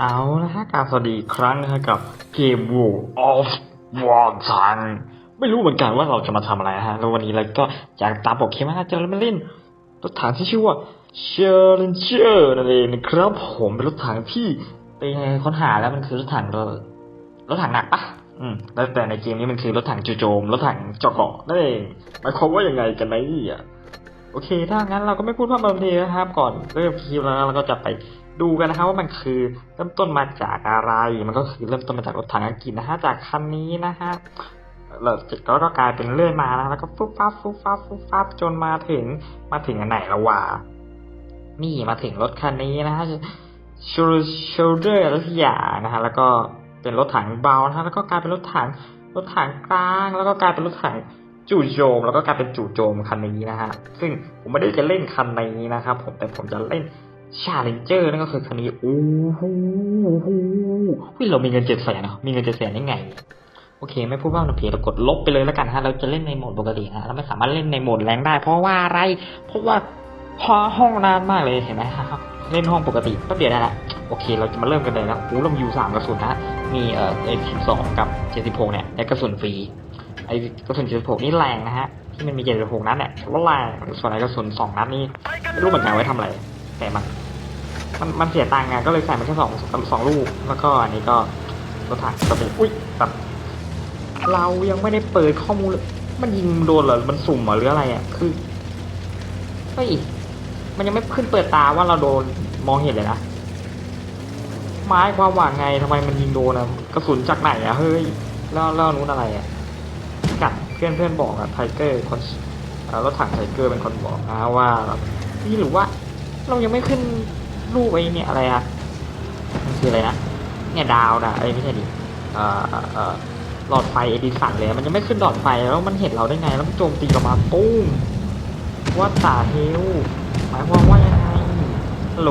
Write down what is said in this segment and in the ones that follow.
เอาละฮะการสวัสดีครั้งนะฮะกับเกม World of Warships ไม่รู้เหมือนกันว่าเราจะมาทำอะไรนะฮะ แล้ววันนี้เราก็อยากตามบอกเคมาจะมาเล่นรถถังที่ชื่อว่า Challenger นั่นเองนะครับผมเป็นรถถังที่ไปค้นหาแล้วมันคือรถถังรถรถถังหนักปะอืมแล้วแต่ในเกมนี้มันคือรถถังจู่โจมรถถังเจาะเกาะนั่นเองหมายความว่ายังไงกันนะนี่อะโอเค ถ้างั้นเราก็ไม่พูดพร่ำทำเพลงนะครับ ก่อนเริ่มคลิปแล้วเราก็จะไป ดูกันนะครับว่ามันคือเริ่มต้นมาจากอะไร มันก็คือเริ่มต้นมาจากรถถังอังกฤษนะฮะจากคันนี้นะฮะเราจะก็กลายเป็นเรื่อยมานะแล้วก็ฟุบฟับฟุบฟับฟุบฟับจนมาถึงมาถึงอันไหนล้วะนี่มาถึงรถคันนี้นะฮะชูชเดอร์อะไรทุกอย่างนะฮะแล้วก็เป็นรถถังเบานะฮะแล้วก็กลายเป็นรถถังรถถังกลาง แล้วก็กลายเป็นรถถังจู่โจม แล้วก็กลายเป็นจู่โจมคันนี้นะฮะซึ่งผมไม่ได้จะเล่นคันนี้นะครับผมแต่ผมจะเล่น ชาเลนเจอร์นั่นก็คือคันนี้โอ้โหเฮ้ยเรามีเงินเจ็ดแสนนะมีเงินเจ็ดแสนได้ไง โอเค ไม่พูดว่าเราเพียเรากดลบไปเลยแล้วกันฮะ เราจะเล่นในโหมดปกติฮะ เราไม่สามารถเล่นในโหมดแรงได้ เพราะว่าอะไร เพราะว่าพอห้องนานมากเลยเห็นไหมครับเล่นห้องปกติแป๊บเดียวได้ละโอเค เราจะมาเริ่มกันเลยนะโอ้เรามีอยู่สามกระสุนนะ มีเอ่อไอสิบสองกับเจ็ดสิบหกเนี่ยได้กระสุนฟรี ไอ้กระสุน76นี่แรงนะฮะ ที่มันมี76นัดเนี่ยว่าแรงส่วนไอ้กระสุน2นัดนี่ไม่รู้เหมือนกันไว้ทำอะไร แต่มันมันมันเสียตังค์ไงก็เลยใส่มาแค่สองสองลูก แล้วก็อันนี้ก็รถถังก็เป็นอุ้ยแบบเรายังไม่ได้เปิดข้อมูลเลยมันยิงโดนเหรอ มันสุ่มเหรอหรืออะไรอะ คือเฮ้ยมันยังไม่ขึ้นเปิดตาว่าเราโดนมองเห็นเลยนะไม้ความหวังไงทำไมมันยิงโดนอะกระสุนจากไหนอะเฮ้ยแล้วแล้วนู้นอะไรอะกับเพื่อนเพื่อนบอกอะไทเกอร์คนเอ่อรถถังไทเกอร์เป็นคนบอกนะว่านี่หรือว่า เรายังไม่ขึ้นรูปไอ้เนี่ยอะไรอะมันคืออะไรนะ เนี่ยดาวนะไอ้ยไม่ใช่ดิเอ่อเอ่อเอ่อหลอดไฟเอดิสันเลย มันยังไม่ขึ้นหลอดไฟแล้วมันเห็นเราได้ไง แล้วมันโจมตีเรามาตุ้มว่าตาเฮลหมายความว่ายังไงฮัลโหล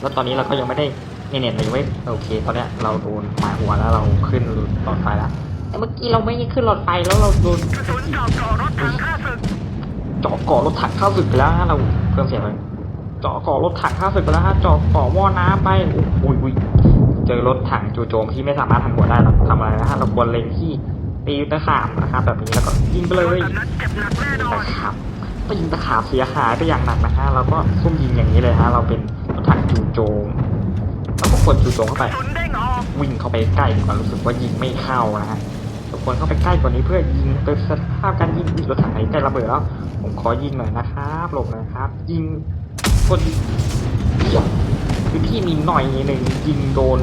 แล้วตอนนี้เราก็ยังไม่ได้เนี่ยเนี่ยเรายังไม่โอเค ตอนเนี้ยเราโดนหมายหัวแล้วเราขึ้นหลอดไฟแล้วแต่เมื่อกี้เราไม่ได้ขึ้นรถไฟแล้วเราโดนกระสุนเจาะเกาะรถถังข้าศึกเจาะก่อรถถังข้าศึกไปแล้วฮะเราเพิ่มเสียงเลย เจาะก่อรถถังข้าศึกไปแล้วฮะเจาะก่อหม้อน้ำไปอุ้ยอุ้ยเจอรถถังจู่โจมที่ไม่สามารถทันหัวได้เราทำอะไรนะฮะเราควรเล็งที่ตีตะขาบนะครับแบบนี้แล้วก็ยิงไปเลยสามนับตะขาบก็ยิงตะขาบเสียหายไปอย่างหนักนะฮะเราก็ซุ่มยิงอย่างนี้เลยฮะเราเป็นรถถังจู่โจมเราก็ควรจู่โจมเข้าไป วิ่งเข้าไปใกล้กว่ารู้สึกว่ายิงไม่เข้านะฮะทุกคนเข้าไปใกล้กว่านี้เพื่อยิงเป็นสภาพการยิงรถถังไหนใกล้ระเบิดแล้วผมขอยิงหน่อยนะครับหลบหน่อยครับ ยิง คนเดี่ยวคือที่มีหน่อยหนึ่งยิงโดน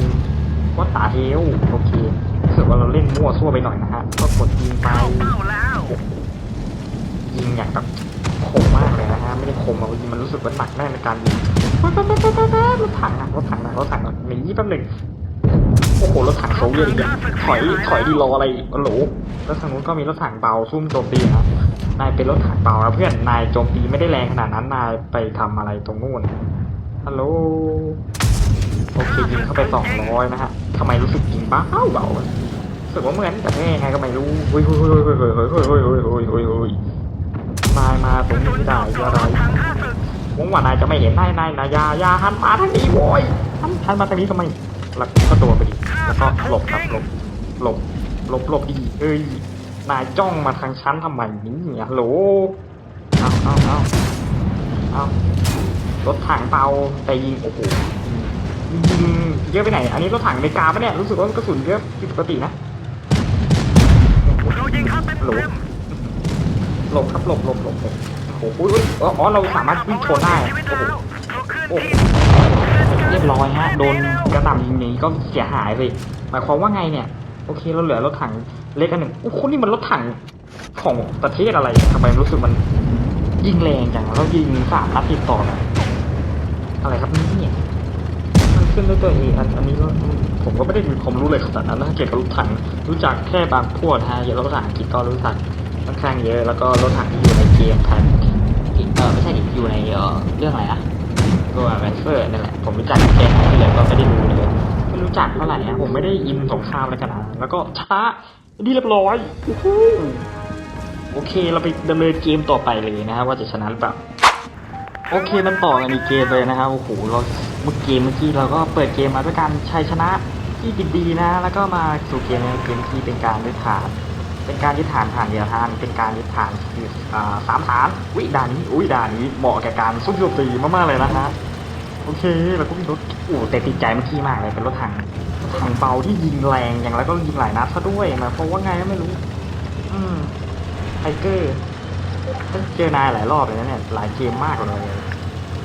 ว่าตาเฮลโอเครู้สึกว่าเราเล่นมั่วซั่วไปหน่อยนะฮะก็กดยิงไปยิงอย่างแบบคมมากเลยนะฮะไม่ได้คมอายิงมันรู้สึกว่าหนักแน่ในการยิงรถถังหนักรถถังหนักรถถังหนักหนีแป๊บหนึ่งโอ้โหรถถังโซเวียตอีกอะถอยถอยดีรออะไรอีกโหลแล้วทางนู้นก็มีรถถังเบาซุ่มโจมตีนะ นายเป็นรถถังเบานะเพื่อน นายโจมตีไม่ได้แรงขนาดนั้น นายไปทำอะไรตรงนู้นฮัลโหล โอเคยิงเข้าไปสองร้อยนะฮะทำไมรู้สึกยิงเบาเบารู้สึกว่าเหมือนแต่แม่ไงก็ไม่รู้เฮ้ยเฮ้ยเฮ้ยเฮ้ยเฮ้ยเฮ้ยเฮ้ยเฮ้ยเฮ้ยเฮ้ยเฮ้ยเฮ้ยนามาตรงนี้ไม่ได้อะไรรถถังข้าศึกผมว่านายจะไม่เห็นนายนายนายยายาหันมาทางนี้โว้ยหันหันมาทางนี้ทำไมแล้วก็โดนไปดิแล้วก็หลบครับหลบหลบหลบหลบดีเอ้ย นายจ้องมาทางฉันทำไมนี่ฮัลโหลเอาเอาเอาเอารถถังเบาแต่ยิงโอ้โหยิงเยอะไปไหน อันนี้รถถังอเมริกาปะเนี่ยรู้สึกว่ากระสุนเยอะผิดปกตินะหเรายิงเข้าเต็มฮัลโหลเต็มหลบครับหลบหลบหลบหลบโอ้โหอ๋อเราสามารถวิ่งชนได้โอ้โหเรียบร้อยฮะโดนกระหน่ำยิงงนี้ก็เสียหายเลยหมายความว่าไงเนี่ย โอเคเราเหลือรถถังเล็กอันหนึ่งโอ้โหนี่มันรถถังของประเทศอะไรทำไมรู้สึกมันยิงแรงจังแล้วยิงสามนัดติดต่อกันอะไรครับเนี่ยมันขึ้นด้วยตัวเองอันอันนี้ก็ผมก็ไม่ได้มีความรู้เลยขนาดนั้นนะเกี่ยวกับรถถังรู้จักแค่บางพวกนะฮะเกี่ยวกับรถถังอังกฤษก็รู้จักค่อนข้างเยอะ แล้วก็รถถังที่อยู่ในเกมไทยเออไม่ใช่ดิอยู่ในเออเรื่องอะไรนะตัวแมนเฟอร์นั่นแหละผมรู้จักแค่นั้นที่เหลือก็ไม่ได้รู้เลย รู้จักเท่าไหร่นะผมไม่ได้อินสงครามอะไรขนาดนั้นแล้วก็ช้าดีเรียบร้อยอู้หูโอเคเราไปดำเนินเกมต่อไปเลยนะฮะว่าจะชนะหรือเปล่าโอเคมันต่อกันอีกเกมเลยนะครับโอ้โหเราเมื่อเกมเมื่อกี้เราก็เปิดเกมมาด้วยการชัยชนะที่ดีๆนะ แล้วก็มาสู่เกมเกมที่เป็นการยึดฐาน เป็นการยึดฐานผ่านเดียวทานเป็นการยึดฐานอ่าสามฐานวิด่านนี้อุ้ยด่านนี้เหมาะแก่การสู้โจมตีมากๆเลยนะฮะ โอเคแล้วก็มีรถโอ้แต่ติดใจเมื่อกี้มากเลยเป็นรถถังถังเบาที่ยิงแรงอย่างแล้วก็ยิงหลายนัดซะด้วยนะเพราะว่าไงก็ไม่รู้ อืมไทเกอร์เจอนายหลายรอบเลยนะเนี่ยหลายเกมมากเลย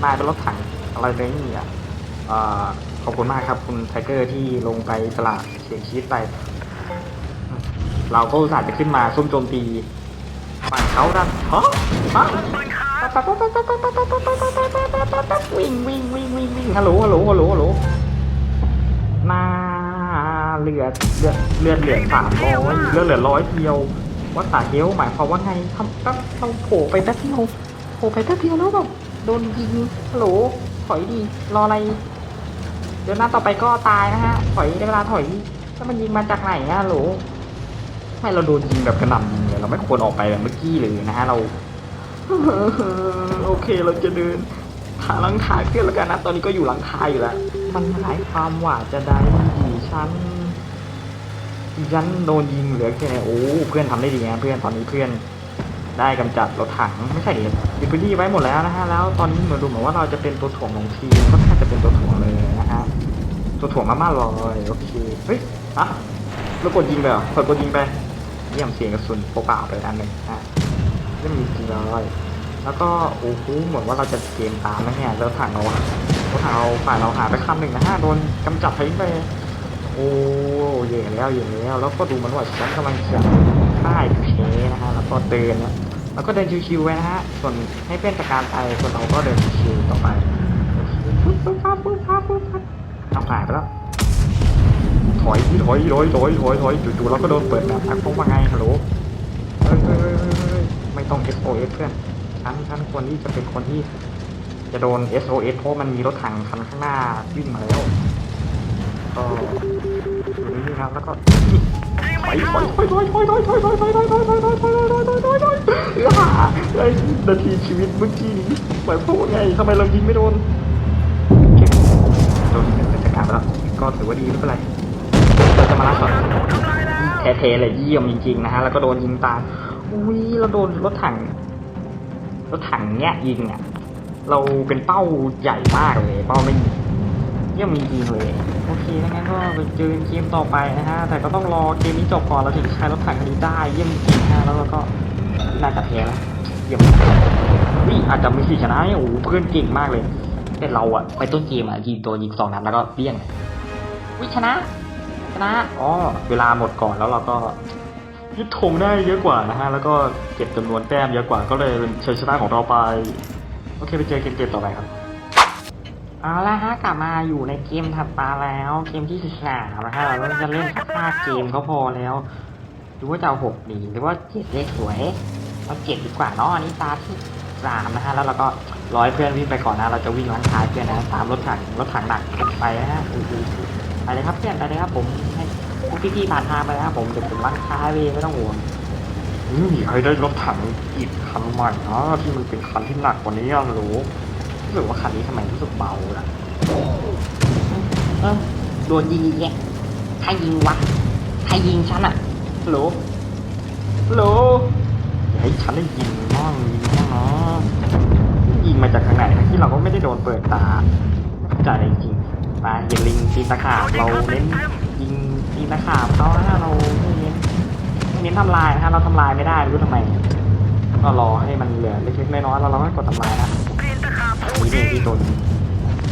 นายเป็นรถถังอะไรเลยนี่อะอขอบคุณมากครับ คุณไทเกอร์ที่ลงไปสละเสียงชีวิตไปเราก็อุตส่าห์จะขึ้นมาซุ่มโจมตีฝั่งเขาดันฮะฮะ วิ่งวิ่งวิ่งวิ่งวิ่งฮัลโหลฮัลโหลฮัลโหลฮัลโหลมาเลือดเลือดเลือดเหลือสามร้อยเลือดเหลือร้อยเดียวว่าสาเฮลหมายความว่าไงทำแป๊บเราโผล่ไปแป๊บเดียวโผล่ไปแป๊บเดียวแล้วแบบโดนยิงฮัลโหลถอยดีรออะไร เดี๋ยวหน้าต่อไปก็ตายนะฮะ ถอยได้เวลาถอยแล้วมันยิงมาจากไหนอะฮัลโหลไม่เราโดนยิงแบบกระหน่ำยิงเลยเราไม่ควรออกไปแบบเมื่อกี้เลยนะฮะเรา โอเคเราจะเดินหาลังคาเพื่อนแล้วกันนะ ตอนนี้ก็อยู่ลังคาอยู่แล้วมันหายความหว่าจะได้ดีฉันฉันโดนยิงเหลือแค่โอ้เพื่อนทำได้ดีนะเพื่อนตอนนี้เพื่อนได้กำจัดรถถังไม่ใช่ดิยึดพื้นที่ไว้หมดแล้วนะฮะแล้วตอนนี้เหมือนดูเหมือนว่าเราจะเป็นตัวถ่วงของทีมก็น่าจะเป็นตัวถ่วงเลยนะฮะตัวถ่วงมากๆเลยโอเคเฮ้ยอะแล้วกดยิงไปเหรอกดยิงไปเยี่ยมเสียงกระสุนเปล่าๆไปอันหนึ่งอะ ไม่มีจริงเลยแล้วก็โอ้โหเหมือนว่าเราจะเกมตามนะเนี่ยแล้วถังเรารถถังเราฝ่ายเราหายไปคำหนึ่งนะฮะโดนกำจัดทิ้งไปโอ้เย่แล้วเย่แล้วแล้วก็ดูมันว่าฉันกำลังจะค่ายเพนะฮะแล้วก็เดินนะแล้วก็เดินชิวๆไว้นะฮะส่วนให้เพื่อนจัดการไปส่วนเราก็เดินชิวๆต่อไปปึ๊บปึ๊บปั๊บปึ๊บปั๊บปึ๊บปั๊บเอาหายไปแล้วถอยถอยถอยถอยถอยถอยจู่ๆเราก็โดนเปิดแบบทักพงว่าไงฮัลโหลเฮ้ย ไม่ต้อง SOS เพื่อนฉันฉันควรที่จะเป็นคนที่ จะโดน SOS เพราะมันมีรถถังคันข้างหน้าวิ่งมาแล้วก็อยู่นี่ครับแล้วก็ยิงถไม่อยถเข้าอยถอยถอยถอยถอยถอยถอยถอยถอยถอยถอยถอยถอยถอยถอยถอยถอยถอยไอ้นาทีชีวิตเมื่อกี้นี้หมายความว่าไงทำไมเรายิงไม่โดนโดนเป็นจัดการไปแล้วก็ถือว่าดีไม่เป็นไรเราจะมาล่าสอนทำลายแล้ๆเลยเยี่ยมจริงๆนะฮะแล้วก็โดนยิงตาย อุ้ยเราโดนรถถัง รถถังเนี้ยยิงอะ เราเป็นเป้าใหญ่มากเลย เป้าไม่เยี่ยมจริงเลย โอเคงั้นก็ไปเจอเกมต่อไปนะฮะ แต่ก็ต้องรอเกมนี้จบก่อนเราถึงใช้รถถังคันนี้ได้เยี่ยมจริงๆนะแล้วเราก็น่าจะแพ้แล้วเยี่ยมนี่อาจจะมีสิชนะเนี่ยโอ้เพื่อนเก่งมากเลย แต่เราอะไปต้นเกมอะยิงตัวยิงสองนัดแล้วก็เลี่ยงวิชนะชนะอ๋อเวลาหมดก่อนแล้วเราก็ ยึดธงได้เยอะกว่านะฮะ แล้วก็เก็บจำนวนแต้มเยอะกว่าก็เลยเป็นชัยชนะของเราไป โอเคไปเจอเกมเกมต่อไปครับเอาละฮะกลับมาอยู่ในเกมถัดมาแล้วเกมที่สิบสามนะฮะเราจะเล่นแค่ห้าเกมก็พอแล้วหรือว่าจะเอาหกดีหรือว่าเจ็ดเลขสวยเอาเจ็ดดีกว่าเนาะอันนี้ตาที่สามนะฮะแล้วเราก็ร้อยเพื่อนวิ่งไปก่อนนะเราจะวิ่งล้างท้ายเพื่อนนะตามรถถังรถถังหนักไปนะฮะไปเลยครับเพื่อนไปเลยครับผมให้ พวกพี่ๆผ่านทางไปนะครับผมเดี๋ยวผมล้างท้ายเวยไม่ต้องห่วงนี่ใครได้รถถังอีกคันใหม่นะที่มันเป็นคันที่หนักกว่านี้อะหรูรู้สึกว่าคันนี้ทำไมรู้สึกเบาล่ะเออโดนยิงอีกแกใครยิงวะใครยิงฉันอะฮัลโหลฮัลโหลอย่าให้ฉันได้ยิงน้องยิงน้องเนาะยิงมาจากทางไหนทั้งที่เราก็ไม่ได้โดนเปิดตาเข้าใจจริงๆมาอย่าลิงตีนตะขาบเราเน้นยิง ตีนตะขาบเขานะเราไม่เน้นไม่เน้นทำลายนะฮะเราทำลายไม่ได้รู้ทำไมก็รอให้มันเหลือเล็กๆน้อยๆแล้วเราก็กดทำลายนะปีนตะขาบผู้นี่ยิเองงที่โดน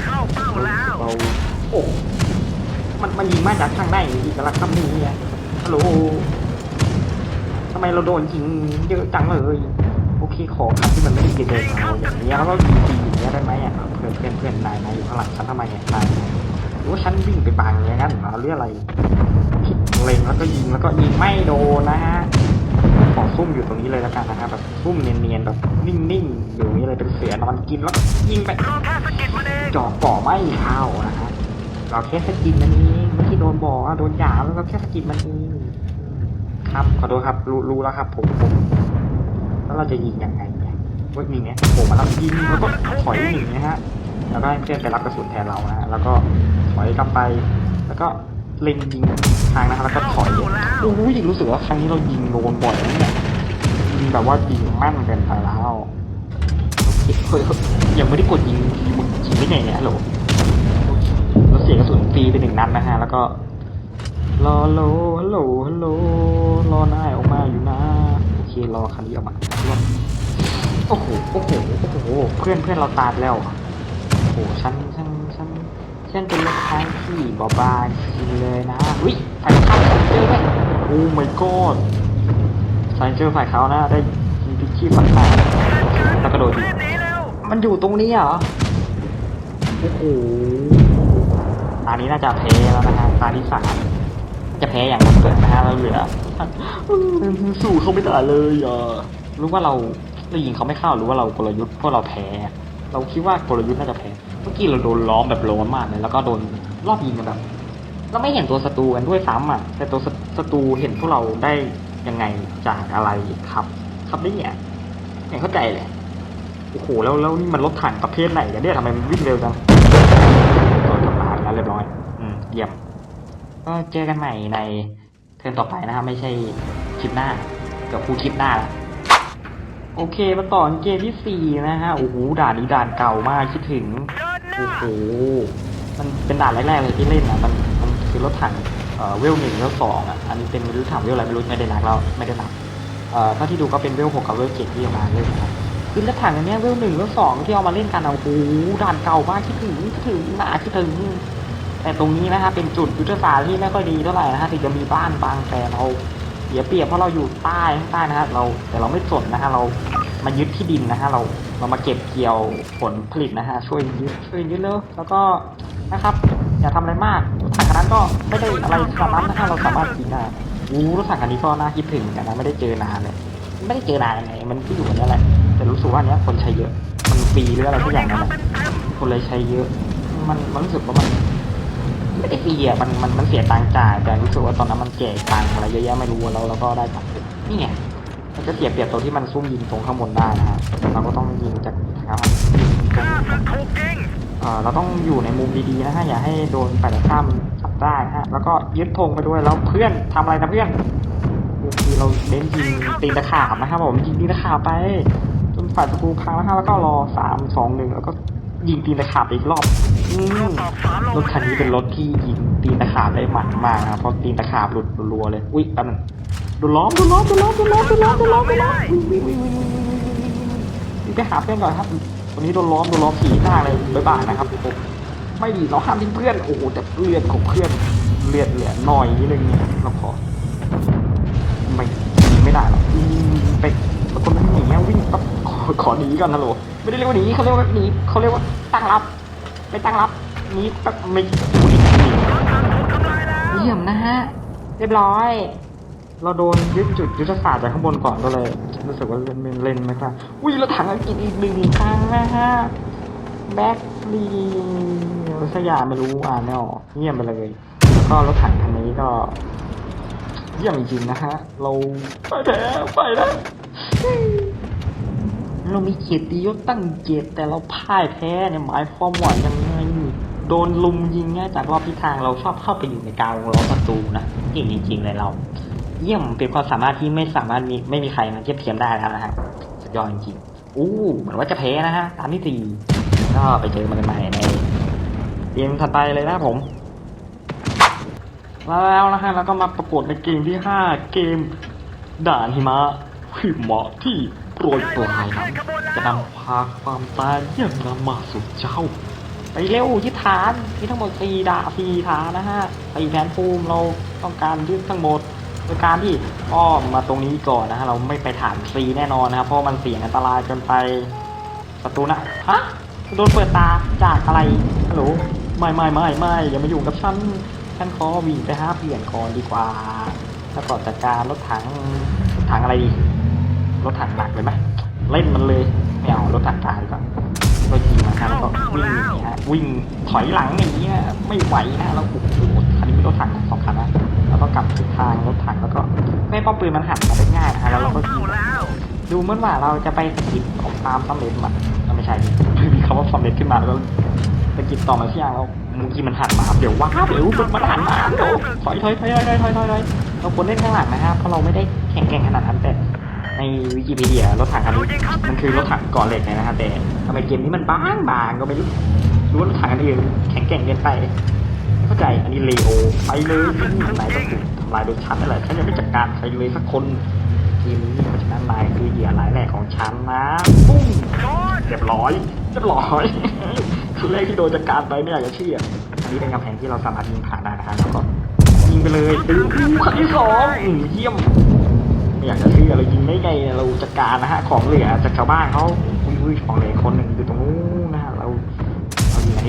เข้าเป้าแล้วเราโอ้มันมันยิงมาจากทางไหนอีกแล้วครับนี่เนี่ยฮัลโหลทำไมเราโดนยิงเยอะจังเลยโอเคขอคันที่มันไม่ได้เกินเราอย่างนี้ยแล้วก็ยิงตีอย่างเงี้ยได้ไหมอะเพื่อนเพื่อนเพื่อนนายนายอยู่ข้างหลังฉันทำไมเนี่ยนายหรือว่าฉันวิ่งไปบังอย่างนั้นเหรอเรื่องอะไร เล็งแล้วก็ยิงแล้วก็ยิงไม่โดนนะฮะขอซุ่มอยู่ตรงนี้เลยแล้วกันนะครับแบบซุ่มเนียนๆแบบนิ่งๆอยู่นี่เลยเป็นเสือนอนกินแล้วยิงไปเราแค่สะกิดมันเองจอกบ่อไม่เข้านะฮะเราแค่สกินมันเองไม่ใช่โดนบ่อโดนหยาแล้วก็แค่สกินมันเองครับขอโทษครับรู้รู้แล้วครับ ผมผมแล้วเราจะยิงยังไงเนี่ยเว้ยมีไงโผล่มมาแล้วยิงแล้วก็ถอยหนีนะฮะแล้วก็ให้เพื่อนไปรับกระสุนแทนเรานะฮะแล้วก็ถอยกลับไป แล้วก็เล็งยิงทางนะครับ โอ้ยรู้สึกว่าครั้งนี้เรายิงโดนบ่อยนะเนี่ยยิงแบบว่ายิงมั่นเกินไปแล้วเฮ้ยยังไม่ได้กดยิงทีมึงยิงได้ไงเนี่ยฮัลโหลแล้วเสียกระสุนฟรีไปหนึ่งนัดนะฮะ แล้วก็รอโลฮัลโหลฮัลโหลรอนายออกมาอยู่นะโอเครอคันนี้ออกมาโอ้โหโอ้โหโอ้โหเพื่อนเพื่อนเราตายแล้วโอ้โหฉันฉันฉันฉันเป็นลูกค้าที่บอบางจริงเลยนะวิฝ่ายเขาใส่เจอ โอ้ my god ใส่เจอฝ่ายเขานะ ได้ยิงพิชชี่ฝันแตกแล้วกระโดดรียิมันอยู่ตรงนี้เหรอ โอ้โหตานี้น่าจะแพ้แล้วนะฮะตาที่สามจะแพ้อย่างเกิดนะฮะเราเหลือสู้เขาไม่ได้เลยอะรู้ว่าเราเรายิงเขาไม่เข้าหรือว่าเรากลยุทธ์พวกเราแพ้ เราคิดว่ากลยุทธ์น่าจะแพ้ เมื่อกี้เราโดนล้อมแบบร้อนมากเลยแล้วก็โดนรอบยิงกันแบบ เราไม่เห็นตัวศัตรูกันด้วยซ้ำอะ แต่ตัวศัตรูเห็นพวกเราได้ยังไงจากอะไรครับ ครับนี่เนี่ยไม่เข้าใจเลยโอ้โหแล้วแล้วนี่มันรถถังประเภทไหนกันเนี่ยทำไมมันวิ่งเร็วจังโดนทำลายแล้วเรียบร้อย อืมเยี่ยมก็เจอกันใหม่ในเทิร์นต่อไปนะครับไม่ใช่คลิปหน้าเดี๋ยวคูคลิปหน้าละโอเคมาต่อเกมที่สี่นะฮะโอ้โหด่านนี้ด่านเก่ามากคิดถึงโอ้โหมันเป็นด่านแรกๆเลยที่เล่นอะมัน คือรถถังเวลหนึ่งเวลสองอะอันนี้เป็นไม่รู้ถังเวลอะไรไม่รู้ไม่ได้นักเราไม่ได้นับเอ่อเท่าที่ดูก็เป็นเวลหกกับเวลเจ็ดที่เอามาเล่นนะครับคือรถถังอันนี้เวลหนึ่งเวลสองที่เอามาเล่นกันอะโอ้ด่านเก่ามากคิดถึงคิดถึงหนาคิดถึงแต่ตรงนี้นะฮะเป็นจุดยุทธศาสตร์ที่ไม่ค่อยดีเท่าไหร่นะฮะถึงจะมีบ้านบางแต่เราเสียเปรียบเพราะเราอยู่ใต้ข้างใต้นะฮะเราแต่เราไม่สนนะฮะเรามายึดที่ดินนะฮะเราเรามาเก็บเกี่ยวผลผลิตนะฮะช่วยยึดช่วยยึดเลยแล้วก็นะครับอย่าทำอะไรมาก ถถังนั้นก็ไม่ได้อะไรขนาดนั้นนะฮะเราสามารถยิงได้อู้รถถังคันนี้ก็น่าคิดถึงกันนะไม่ได้เจอนานเลยไม่ได้เจอนานไงมันก็อยู่แบบนี้แหละแต่รู้สึกว่าเนี้ยคนใช้เยอะ มันฟรีหรืออะไรทุกอย่างนั่นแหละคนเลยใช้เยอะ มันมันรู้สึกว่ามันไม่ได้ฟรีอะมันมันมันเสียตังค์จ่ายแต่รู้สึกว่าตอนนั้นมันแจกตังค์อะไรเยอะแยะไม่รู้แล้วเราก็ได้ตังค์นี่ไง มันจะเสียเปรียบตรงที่มันซุ่มยิงตรงข้างบนได้นะฮะเราก็ต้องยิงจากทางยิงตรงข้าศึกถูกยิงเอ่อเราต้องอยู่ในมุมดีๆนะฮะอย่าให้โดนฝ่ายตรงข้ามจับได้นะฮะแล้วก็ยึดธงไปด้วยแล้วเพื่อนทำอะไรนะเพื่อนคือเราเน้นยิงตีนตะขาบนะครับผมยิงตีนตะขาบไปจนฝ่ายตะกูพังนะฮะแล้วก็รอสามสองหนึ่งแล้วก็ยิงตีนตะขาบไปอีกรอบอืมตอบสารลงรถคันนี้เป็นรถที่ยิง ตีนตะขาบได้หมันมากนะเพอตีนตะขาบหลุดรัวเลย อุ้ยตอนึดูล้อมดูล้อมดูล้อมดูล้อมดูล้อมดูล้อมดูล้อมไปหาเพื่อนก่อนครับวันนี้โดนล้อมโดนล้อมผีหน้าเลยบ๊ายบายนะครับผมไม่ดีเราห้ามเพื่อนโอ้โหแต่เลือดของเพื่อนเลือดเหลือหน่อยนิดนึงเนี่ยเราขอไม่ไม่ได้หรอกไปคนมันหนีวิ่งต้องขอหนีก่อนนะโหลไม่ได้เรียกว่าหนีเขาเรียกว่าหนีเขาเรียกว่าตั้งรับไม่ตั้งรับหนีแบบไม่ เยี่ยมนะฮะ เรียบร้อย เราโดนยึดจุดยุทธศาสตร์จากข้างบนก่อนก็เลย รู้สึกว่าเล่นเล่นไม่ค่อยอุ้ยรถถังอังกฤษอีกหนึ่งครั้งนะฮะแบ็คลีสยามไม่รู้อ่านไม่ออกเยี่ยมไปเลย แล้วก็รถถังคันนี้ก็ เยี่ยมจริงนะฮะ เราไปแพ้ไปแล้วเรามีเกียรติยศตั้งเจ็ดแต่เราพ่ายแพ้เนี่ยหมายความว่ายังไง โดนลุมยิงเนี่ยจากรอบทิศทางเราชอบเข้าไปอยู่ในกลางวล้อศัตรูนะเก่งจริงๆเลยเรา เยี่ยมเป็นความสามารถที่ไม่สามารถมีไม่มีใครมาเทียบเทียมได้แล้วนะฮะสุดยอดจริงๆอู้เหมือนว่าจะแพ้นะฮะตามที่สี่ก็ไปเจอมันใหม่ในเกมถัดไปเลยนะผมแล้วนะฮะแล้วก็มาประกวดในเกมที่ห้าเกมด่านหิมะหิมะที่โปรยปลายนั้นจะนำพาความตายเยี่ยมนำมาสู่เจ้า ไปเร็วยึดฐานมีทั้งหมดสี่ดาสี่ฐานนะฮะสี่แผนภูมิเราต้องการยึดทั้งหมดโดยการที่อ้อมมาตรงนี้ก่อนนะฮะเราไม่ไปฐานซีแน่นอนนะครับเพราะมันเสี่ยงอันตรายเกินไปศัตรูนะฮะโดนเปิดตาจากอะไรฮัลโหลไม่ไม่ไม่ไม่อย่ามาอยู่กับฉันฉันขอวิ่งไปหาเปลี่ยนก่อนดีกว่า แล้วก็จัดการรถถังถังอะไรดีรถถังหนักเลยไหมเล่นมันเลยไม่เอารถถังกลางดีกว่อนก็ยิงมาฮะแล้วก็วิ่งหนีฮะ วิ่งถอยหลังอย่างเงี้ยไม่ไหวฮะแล้วโอ้โหคันนี้เป็นรถถังสองคันนะแล้วก็กลับทิศทางรถถังแล้วก็ไม่ป้อมปืนมันหันมาได้ง่ายนะฮะแล้วเราก็ยิงดูเหมือนว่าเราจะไปสกิดของตามสำเร็จมันก็ไม่ใช่มีคำว่าสำเร็จขึ้นมาแล้วก็สกิดต่อมาที่อย่างเราเมื่อกี้มันหันมาเดี๋ยวว้าเดี๋ยวมันมันหันมาเดี๋ยวถอยถอยถอยถอยถอยถอยถอยเราควรเล่นข้างหลังนะครับเพราะเราไม่ได้แข่งแกร่งขนาดนั้นแต่ในวิกิพีเดียรถถังคันนี้มันคือรถถังก่อเหล็กไงนะฮะแต่ทำไมเกมนี้มันบางบางก็ไม่รู้ รู้ว่ารถถังอันอื่นแข็งแกร่งเกินไป เข้าใจ อันนี้เลโอ ไปเลยนายต้องถูกทำลายโดยฉันนั่นแหละฉันยังไม่จัดการใครเลยสักคนทีมนี้เพราะฉะนั้นนายคือเหยื่อรายแรกของฉันนะปุ้งเรียบร้อยเรียบร้อยคือแรกที่โดนจัดการไปไม่อยากจะเชื่ออันนี้เป็นกำแพงที่เราสามารถยิงผ่านได้นะฮะแล้วก็ยิงไปเลยดึงครั้งที่สองเยี่ยมไม่อยากจะเชื่อเรายิงไม่ไงเราจัดการนะฮะของเหลือจากชาวบ้านเขาอุ้ยของเหลืออกคนหนึ่งอยู่ต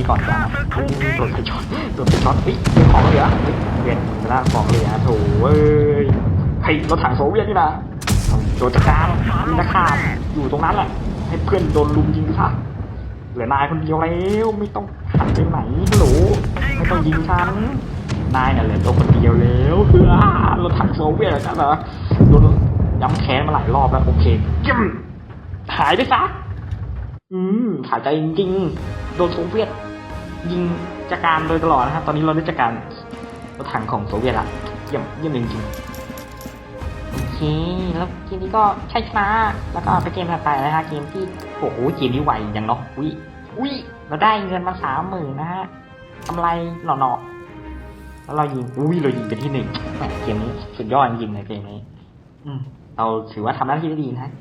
เรายิงอันก่อนจ้าโดนไปช็อตโดนไปช็อตเฮ้ยเจอของเหลือเฮ้ยเวียนไปละของเหลือโถ่เอ้ยเฮ้ยรถถังโซเวียตนี่นะโดนจัดการนี่นะครับอยู่ตรงนั้นแหละให้เพื่อนโดนลุมยิงซะเหลือนายคนเดียวแล้วไม่ต้องหันไปไหนฮัลโหลไม่ต้องยิงฉันนายน่ะเหลือตัวคนเดียวแล้วเฮ้ยรถถังโซเวียตกันเหรอโดนย้ำแค้นมาหลายรอบแล้วโอเคเยี่ยมหายไปซะอืมขาดใจจริงๆโดนโซเวียต ยิงจัดการโดยตลอดนะครับตอนนี้เราได้จัดการรถถังของโซเวียตละเยี่ยมเยี่ยมจริงๆโอเคแล้วเกมนี้ก็ใช่ชนะแล้วก็ไปเกมถัดไปนะฮะเกมที่โอ้โหเกมนี้ไวอย่างเนาะวิวิเราได้เงินมาสามหมื่นนะฮะกำไรหน่อๆแล้วเรายิงอุ้ยเรายิงเป็นที่หนึ่งเกมนี้สุดยอดจริงๆในเกมนี้ อืมเราถือว่าทำหน้าที่ได้ดีนะ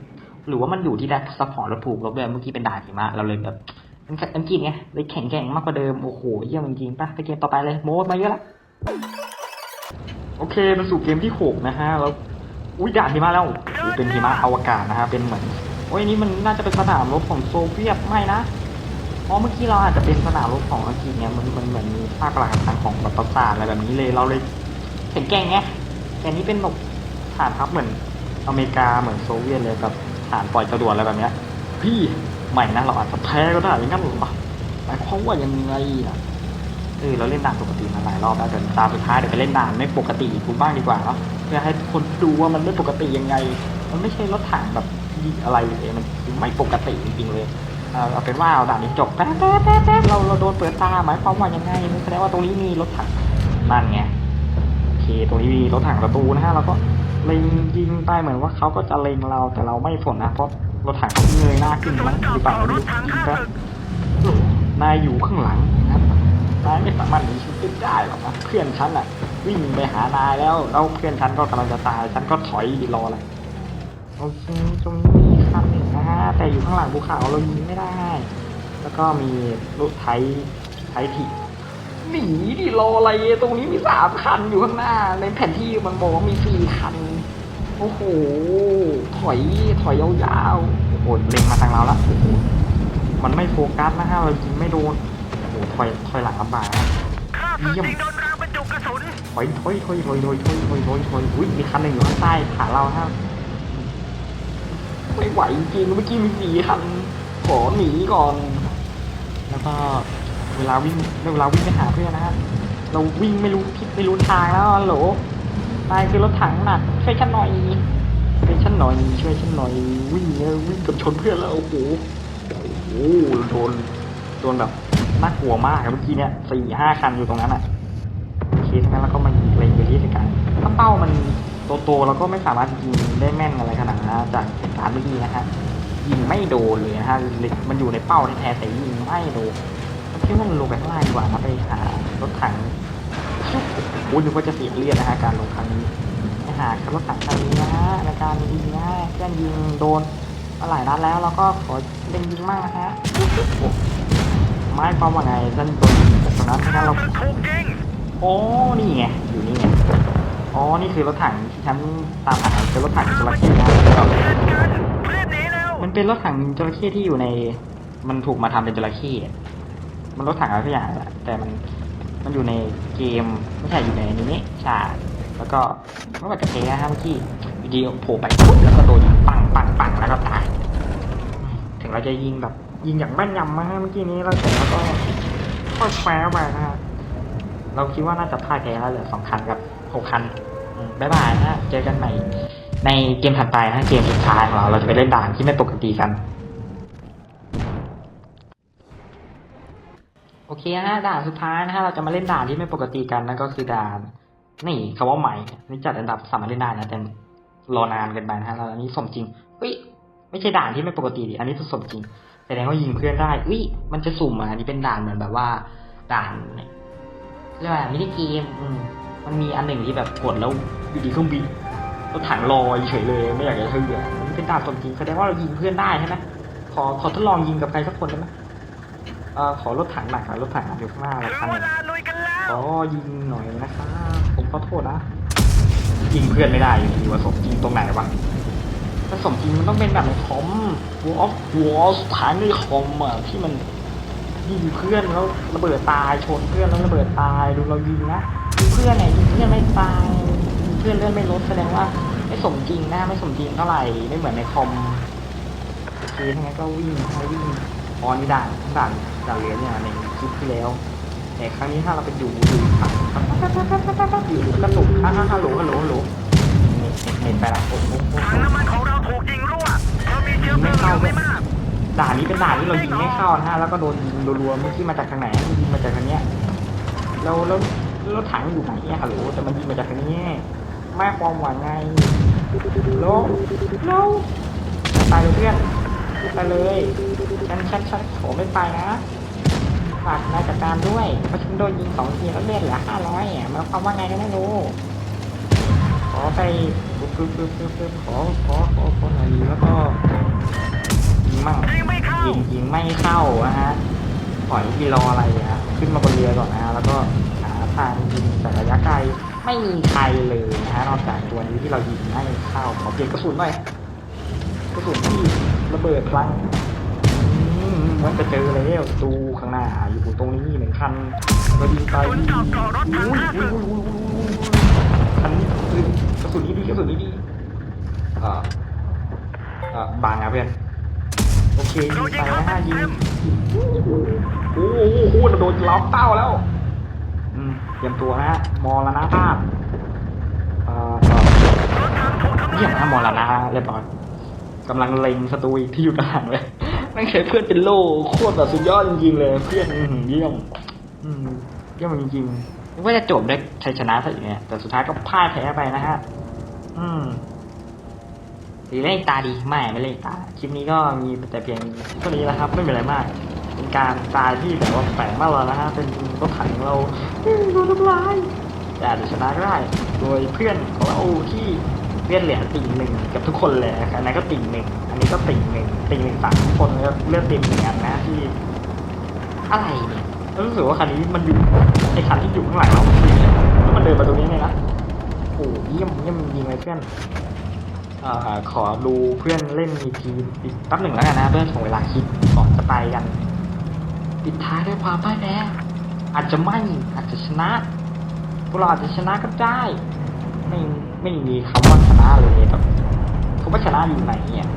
หรือว่ามันอยู่ที่ดักซัพพอร์ตเราถูกเราด้วยเมื่อกี้เป็นด่าหิมะเราเลยแบบ อังกฤษไงเลยแข็งแกร่งมากกว่าเดิม โอ้โหเยี่ยมจริงๆป่ะไปเกมต่อไปเลยโม้มาเยอะละโอเคมาสู่เกมที่หกนะฮะแล้วอุ้ยด่านหิมะแล้วเป็นหิมะอวกาศนะฮะเป็นเหมือนโอ้ยนี่มันน่าจะเป็นสนามรบของโซเวียตไม่นะเพราะเมื่อกี้เราอาจจะเป็นสนามรบของอังกฤษเนี่ยมันมันเหมือนมีภาคประหลาดทางของแบบประสาทอะไรแบบนี้เลยเราเลยเห็นแกล้งไงแต่นี่เป็นแบบฐานทัพเหมือนอเมริกาเหมือนโซเวียตเลยกับฐานปล่อยจรวดอะไรแบบเนี้ยพี่ ใหม่นะเราอาจจะแพ้ก็ได้อย่างนั้นหรอหมายความว่ายังไงอะเออเราเล่นด่านปกติมาหลายรอบแล้วเดี๋ยวตาสุดท้ายเดี๋ยวไปเล่นด่านไม่ปกติกูบ้างดีกว่าเนาะเพื่อให้คนดูว่ามันไม่ปกติยังไง มันไม่ใช่รถถังแบบอะไรเลยมันไม่ปกติจริงๆเลยเออเอาเป็นว่าเอาด่านนี้จบแป๊บแป๊บแป๊บแป๊บเราเราโดนเปิดตาหมายความว่ายังไงแสดงว่าตรงนี้มีรถถังนั่นไงโอเคตรงนี้มีรถถังประตูนะฮะเราก็เล็งยิงไปเหมือนว่าเขาก็จะเล็งเราแต่เราไม่สนนะเพราะ รถถังเขาเงยหน้าขึ้นมั้งหรือเปล่าไม่รู้ยิงไปนายอยู่ข้างหลังนะนายไม่สามารถหนีชีวิตได้หรอกนะเพื่อนฉันอะ วิ่งไปหานายแล้วแล้วเพื่อนฉันก็กำลังจะตายฉันก็ถอยรอเลยโอเคตรงนี้มีคันหนึ่งนะฮะแต่อยู่ข้างหลังภูเขาเรายิงไม่ได้ แล้วก็มีรถไถไถถีหนีดิรออะไรตรงนี้มีสามคันอยู่ข้างหน้า ในแผนที่มันบอกว่ามีสี่คัน โอ้โห ถอย ถอยยาวๆ โอ้โห เล็งมาทางเราแล้วโอ้โห มันไม่โฟกัสนะฮะเรายิงไม่โดน โอ้โห ถอย ถอยหลังลำบากนะข้าศึกยิงโดนรางบรรจุกระสุนถอยถอยถอยถอยถอยถอยถอยถอยถอยอุ้ย มีคันหนึ่งอยู่ข้างใต้ขาเราฮะไม่ไหวจริงเมื่อกี้มีสี่คัน ขอหนีก่อน แล้วก็เวลาวิ่งเวลาวิ่งไปหาเพื่อนนะฮะ เราวิ่งไม่รู้ทิศไม่รู้ทางแล้วฮัลโหล นายคือรถถังหนักช่วยฉันหน่อยช่วยฉันหน่อยช่วยฉันหน่อยวิ่งเออวิ่งกับชนเพื่อนแล้วโอ้โหโอ้โหโดนโดนแบบน่ากลัวมากอะเมื่อกี้เนี่ยสี่ห้าคันอยู่ตรงนั้นอะโอเคทั้งนั้นแล้วก็มายิงเล็งไปที่สกันถ้าเป้ามันโตๆเราก็ไม่สามารถยิงได้แม่นอะไรขนาดนั้นนะจากเหตุการณ์เมื่อกี้นะฮะยิงไม่โดนเลยนะฮะมันอยู่ในเป้าแท้ๆแต่ยิงไม่โดนเราคิดว่ามันลงไปข้างล่างดีกว่านะไปหารถถัง อ้ยนึกว่าจะเสียเลือดนะฮะการลงครั้งนี้ไปหารถถังคันนี้นะฮะในการยิงนะฮะเพื่อนยิงโดนมาหลายนัดแล้วเราก็ขอเล็งยิงมากนะฮะไม้ความว่าไงท่านตัวจากตรงนั้นนะเราศึกถูกยิงโอ้นี่ไงอยู่นี่ไงอ๋อนี่คือรถถังที่ฉันตามหาเป็นรถถังจระเข้นะเราเล่นกันรีบหนีเร็วมันเป็นรถถังจระเข้ที่อยู่ใน มันถูกมาทำเป็นจระเข้มันรถถังอะไรสักอย่างแหละแต่มัน มันอยู่ในเกมไม่ใช่อยู่ในนิเมะใช่แล้วก็ไม่ว่าจะเพลย์นะฮะเมื่อกี้วิดีโอโผล่ไปปุ๊บแล้วก็โดนยิงปังปังปังแล้วก็ตาย ถึงเราจะยิงแบบ ยิงอย่างแม่นยำมากเมื่อกี้นี้เราแต่เราก็ค่อยแฝงไปนะฮะเราคิดว่าน่าจะพ่ายแพ้แล้วเหลือสองคันกับหกคันบ๊ายบายนะเจอกันใหม่ ในเกมถัดไปนะเกมสุดท้ายของเราเราจะไปเล่นด่านที่ไม่ปกติกัน อเคนะฮะด่านสุดท้ายนะฮะเราจะมาเล่นด่านที่ไม่ปกติกันนั่นก็คือด่าน นี่คำว่าใหม่นี่จัดอันดับสามารถเล่นได้นะแต่รอนานเกินไปนะฮะแล้วอันนี้สมจริงเฮ้ยไม่ใช่ด่านที่ไม่ปกติดิอันนี้คือสมจริงแสดงว่ายิงเพื่อนได้เอ้ยมันจะสุ่มอะอันนี้เป็นด่านเหมือนแบบว่า ด่านเรียกว่ามินิเกมอืมมันมีอันหนึ่งที่แบบกดแล้วอยู่ดีเครื่องบินรถถังลอยเฉยเลยไม่อยากจะเชื่ออันเป็นด่านสมจริงแสดงว่าเรายิงเพื่อนได้ใช่ไหมขอขอทดลองยิงกับใครสักคนได้ไหม เอ่อขอรถถังหนักอะรถถังอยู่ข้างหน้าถึเรางคันหเวนึ่งลาลุยกันแล้วอ๋อยิงหน่อยนะครับผมขอโทษนะยิงเพื่อนไม่ได้อยู่ดีว่าสมจริงตรงไหนวะถ้าสมจริงมันต้องเป็นแบบในคอม War of Wars ฐานในคอมอะที่มันยิงเพื่อนแล้วระเบิดตายชนเพื่อนแล้วระเบิดตายดูเรายิงนะยิงเพื่อนเนี่ยยิงเพื่อนไม่ตายยิงเพื่อนเลื่อนไม่ลดแสดงว่าไม่สมจริงนะไม่สมจริงเท่าไหร่ไม่เหมือนในคอมโอเคทั้างนั้นก็วิ่งให้วิ่ง อ๋อนี่ด่านด่านด่านเหลือเนี่ยในคลิปที่แล้วแต่ครั้งนี้ถ้าเราไปอยู่อยู่ฝั่งอยู่กระตุกฮ่าฮ่าฮัลโหลฮัลโหลฮัลโหลเน็ตไปละโอ้โหถังน้ำมันของเราถูกยิงรั่วเรามีเชื้อเพลิงเหลือไม่มากด่านนี้เป็นด่านที่เรายิงไม่เข้านะฮะแล้วก็โดนยิงรัวๆเมื่อกี้มาจากทางไหนยิงมาจากทางเนี้ยแล้วแล้วแล้วถังอยู่ไหนอะฮัลโหลแต่มันยิงมาจากทางนี้แม่ความหวังไงแล้วแล้วตายเลยเพื่อนไปเลย ฉันฉันฉันขอไม่ไปนะฝากนายจัดการด้วยเพราะฉันโดนยิงสองทีแล้วเลือดเหลือห้าร้อยอะหมายความว่าไงก็ไม่รู้ ขอไปปึ๊บปึ๊บปึ๊บปึ๊บขอขอขอขอหน่อยดีแล้วก็ยิงมั่งยิงยิงไม่เข้านะฮะปล่อยกีรออะไรอะฮะขึ้นมาบนเรือก่อนนะแล้วก็หาทางยิงแต่ระยะไกลไม่มีใครเลยนะฮะนอกจากตัวนี้ที่เรายิงไม่เข้าขอเปลี่ยนกระสุนหน่อยกระสุนที่ระเบิดพลัง มันจะเจอแล้วตูข้างหน้าอยู่ตรงนี้หนึ่งคันเรายิงไปคันนี้คือกระสุนนี้ดีกระสุนนี้ดีอ่าอ่าบางนะเพื่อนโอเคยิงไปยิงเขานะฮะยิงโอ้โหโอ้โหโดนล้อมเป้าแล้วอืมเตรียมตัวนะฮะมรณภาพเอ่อเอ่อๆรถถังถูกทำเยี่ยมนะมรณะเรียบร้อยกำลังเล็งศัตรูที่อยู่ด้านหลังเลย แม่งใช้เพื่อนเป็นโล่โคตรแบบสุดยอดจริงๆเลย เพื่อนอื้อหือเยี่ยมอืมเยี่ยมจริงๆนึกว่าจะจบด้วยชัยชนะซะอย่างเงี้ยแต่สุดท้ายก็พ่ายแพ้ไปนะฮะ อืมหรือเล่นอีกตาดีไม่ไม่เล่นอีกตาคลิปนี้ก็มีแต่เพียงเท่านี้นะครับ ไม่เป็นไรมาก เป็นการตายที่แบบว่าแปลกมากเลยนะฮะเป็นรถถังของเราอื้อโดนทำลายแต่อาจจะชนะก็ได้โดยเพื่อนของเราที่เลือดเหลือติ่งหนึ่งกับทุกคนเลยอันนั้นก็ติ่งหนึ่ง อันนี้ก็ติ่งหนึ่งติ่งหนึ่งสามคนแล้วเลือดติ่งหนึ่งอันนะที่อะไรเนี่ยรู้สึกว่าคันนี้มันอยู่ไอคันที่อยู่ข้างหลังเราแล้วมันเดินมาตรงนี้เลยนะโอ้เยี่ยมเยี่ยมจริงเลยเพื่อนอ่อขอดูเพื่อนเล่นอีกทีอีกแป๊บหนึ่งแล้วกันนะเพื่อนของเวลาคิดก่อนจะไปกันปิดท้ายด้วยความพ่ายแพ้อาจจะไม่อาจจะชนะพวกเราอาจจะชนะก็ได้ไม่ไม่มีคำว่าชนะเลยแบบคำว่าชนะอยู่ไหนเนี่ย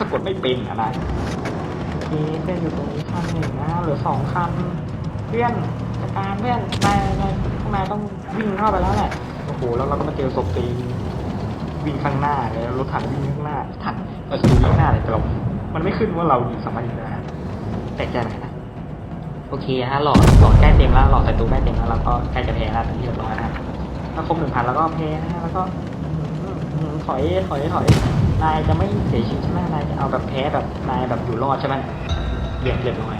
สะกดไม่เป็นอะไรโอเคเพื่อนอยู่ตรงนี้คันหนึ่งนะเหลือสองคันเพื่อนจัดการเพื่อนนายนายข้างในต้องวิ่งเข้าไปแล้วแหละโอ้โหแล้วเราก็มาเจอศพตีนวิ่งข้างหน้าเลยรถถังวิ่งข้างหน้าถังเราจะดูข้างหน้าเลยแต่เรา มันไม่ขึ้นว่าเราสามารถยิงได้นะแปลกใจไหมนะโอเคฮะหลอดหลอดใกล้เต็มแล้วหลอดใส่ตู้ใกล้เต็มแล้วเราก็ใกล้จะแพ้แล้วเป็นที่เรียบร้อยนะถ้าครบหนึ่งพันแล้วก็แพ้นะฮะแล้วก็อืมอืมถอยถอยถอย นายจะไม่เสียชีวิตใช่ไหมนายจะเอาแบบแพ้แบบนายแบบอยู่รอดใช่ไหมเยี่ยมเรียบร้อย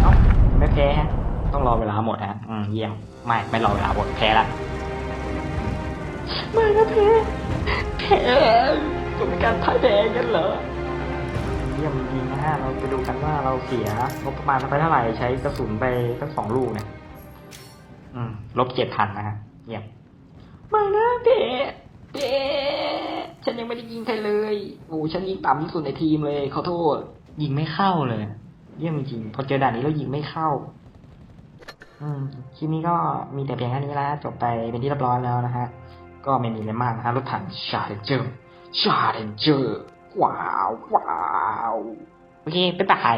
เอ้าไม่แพ้ฮะต้องรอเวลาหมดฮะอืมเยี่ยมไม่ไม่รอเวลาหมดแพ้ละไม่นะแพ้แพ้จะเป็นการพ่ายแพ้กันเหรอเยี่ยมจริงนะฮะเราไปดูกันว่าเราเสียงบประมาณไปเท่าไหร่ใช้กระสุนไปตั้งสองลูกเนี่ยอืมลบเจ็ดพันนะฮะเยี่ยมไม่นะเพ้ เพ้ฉันยังไม่ได้ยิงใครเลย โอ้ฉันยิงต่ำที่สุดในทีมเลยขอโทษ ยิงไม่เข้าเลย เยี่ยมจริงพอเจอด่านนี้แล้วยิงไม่เข้า อืมคลิปนี้ก็มีแต่เพียงแค่นี้แล้วจบไปเป็นที่เรียบร้อยแล้วนะฮะ ก็ไม่มีอะไรมากนะฮะรถถังชาเลนเจอร์ชาเลนเจอร์ว้าวว้าวโอเคบ๊ายบาย